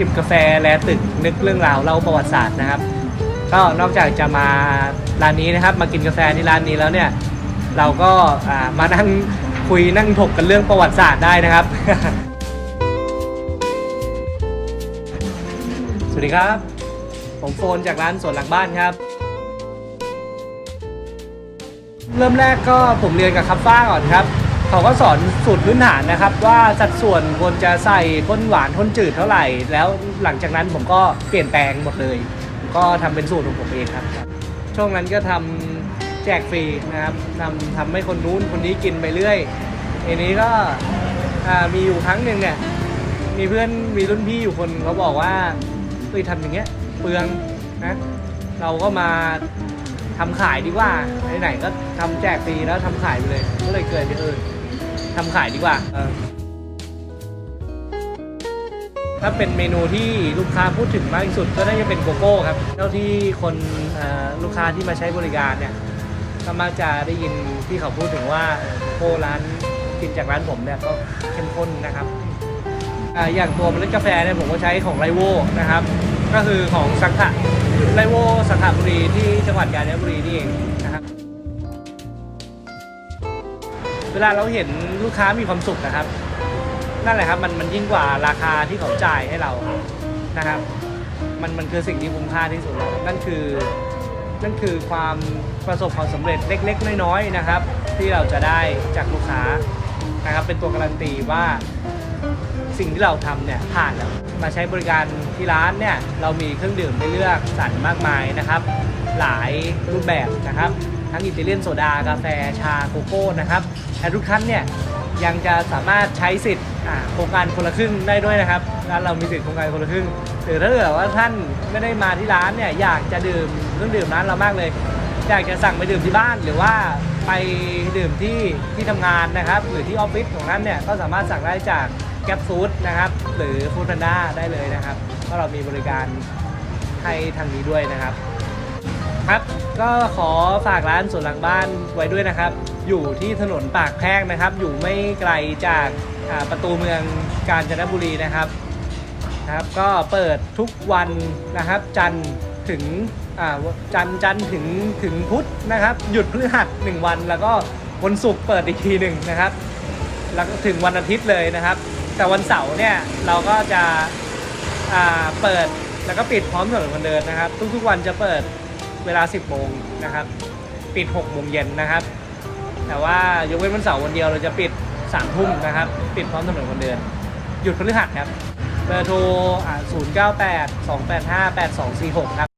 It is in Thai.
จิบกาแฟแลตึกนึกเรื่องราวเล่าประวัติศาสตร์นะครับ ก็นอกจากจะมาร้านนี้นะครับ มากินกาแฟที่ร้านนี้แล้วเนี่ย เราก็มานั่งคุยนั่งถกกันเรื่องประวัติศาสตร์ได้นะครับ สวัสดีครับ ผมโฟนจากร้านสวนหลังบ้านครับ เริ่มแรกก็ผมเรียนกับคับฟ้าก่อนครับ เขาก็สอนสูตรพื้นฐานนะครับ ว่าสัดส่วนควรจะใส่ข้นหวานข้นจืดเท่าไหร่ แล้วหลังจากนั้นผมก็เปลี่ยนแปลงหมดเลยผมก็ทำเป็นสูตรของผมเองครับ ช่วงนั้นก็ทำแจกฟรีนะครับทำทำให้คนนู้นคนนี้กินไปเรื่อยทีนี้ก็มีอยู่ครั้งหนึ่งเนี่ยมีเพื่อนมีรุ่นพี่อยู่คนเขาบอกว่าเฮ้ยทำอย่างเงี้ยเปลืองนะเราก็มาทำขายดีกว่าไหนๆก็ทำแจกฟรีแล้วทำขายไปเลย ก็เลยเกิดไปเออ ทำขายดีกว่าเออถ้าเป็นเมนูที่ลูกค้าพูดถึงมากที่สุดก็น่าจะเป็นโกโก้ครับ เท่าที่คนเอ่อลูกค้าที่มาใช้บริการเนี่ยก็มักจะได้ยินที่เขาพูดถึงว่าเอ่อโกโก้ร้านกินจากร้านผมเนี่ยก็เข้มข้นนะครับอ่าอย่างตัวเมล็ดกาแฟเนี่ยผมก็ใช้ของไรโวนะครับ ก็คือของสังขะไรโวสังขบุรีที่จังหวัดกาญจนบุรีนี่เอง เวลาเราเห็นลูกค้ามีความสุขนะครับ นั่นแหละครับมันมันยิ่งกว่าราคาที่เขาจ่ายให้เรานะครับ มันมันคือสิ่งที่คุ้มค่าที่สุดแล้วนั่นคือนั่นคือความประสบความสำเร็จเล็ก ๆ น้อยๆนะครับ ที่เราจะได้จากลูกค้านะครับ เป็นตัวการันตีว่าสิ่งที่เราทำเนี่ยผ่านแล้วมาใช้บริการที่ร้านเนี่ยเรามีเครื่องดื่มให้เลือกสรรมากมายนะครับ หลายรูปแบบนะครับ ทั้งอิตาเลียนโซดา กาแฟ ชา โกโก้ นะครับและทุกท่านเนี่ยยังจะสามารถใช้สิทธิ์โครงการคนละครึ่งได้ด้วยนะครับ ร้านเรามีสิทธิ์โครงการคนละครึ่ง หรือถ้าเกิดว่าท่านไม่ได้มาที่ร้านเนี่ยอยากจะดื่มเครื่องดื่มร้านเรามากเลย อยากจะสั่งไปดื่มที่บ้านหรือว่าไปดื่มที่ที่ทำงานนะครับ หรือที่ออฟฟิศของท่านเนี่ยก็สามารถสั่งได้จากแก b ฟู้ดนะครับ หรือฟู้ด a พนด้าได้เลยนะครับ ก็เรามีบริการให้ทางนี้ด้วยนะครับ ครับก็ขอฝากร้านสวนหลังบ้านไว้ด้วยนะครับ อยู่ที่ถนนปากแพรกนะครับ อยู่ไม่ไกลจากาประตูเมืองกาญจนบุรีนะครับนะครับก็เปิดทุกวันนะครับ จันทร์ถึงจันทร์จันทร์ถึงถึงพุธนะครับ หยุดพฤหัสหนึ่งวัน แล้วก็วันศุกร์เปิดอีกทีหนึ่งนะครับ แล้วก็ถึงวันอาทิตย์เลยนะครับ แต่วันเสาร์เนี่ยเราก็จะเปิดแล้วก็ปิดพร้อมถนนคนเดินนะครับ ทุกๆวันจะเปิด เวลา 10โมงนะครับ ปิด6โมงเย็นนะครับ แต่ว่ายกเว้นวันเสาร์วันเดียวเราจะปิด3ทุ่มนะครับ ปิดพร้อมถนนคนเดิน หยุดพฤหัสครับ เบอร์โทร 098 285 8246 ครับ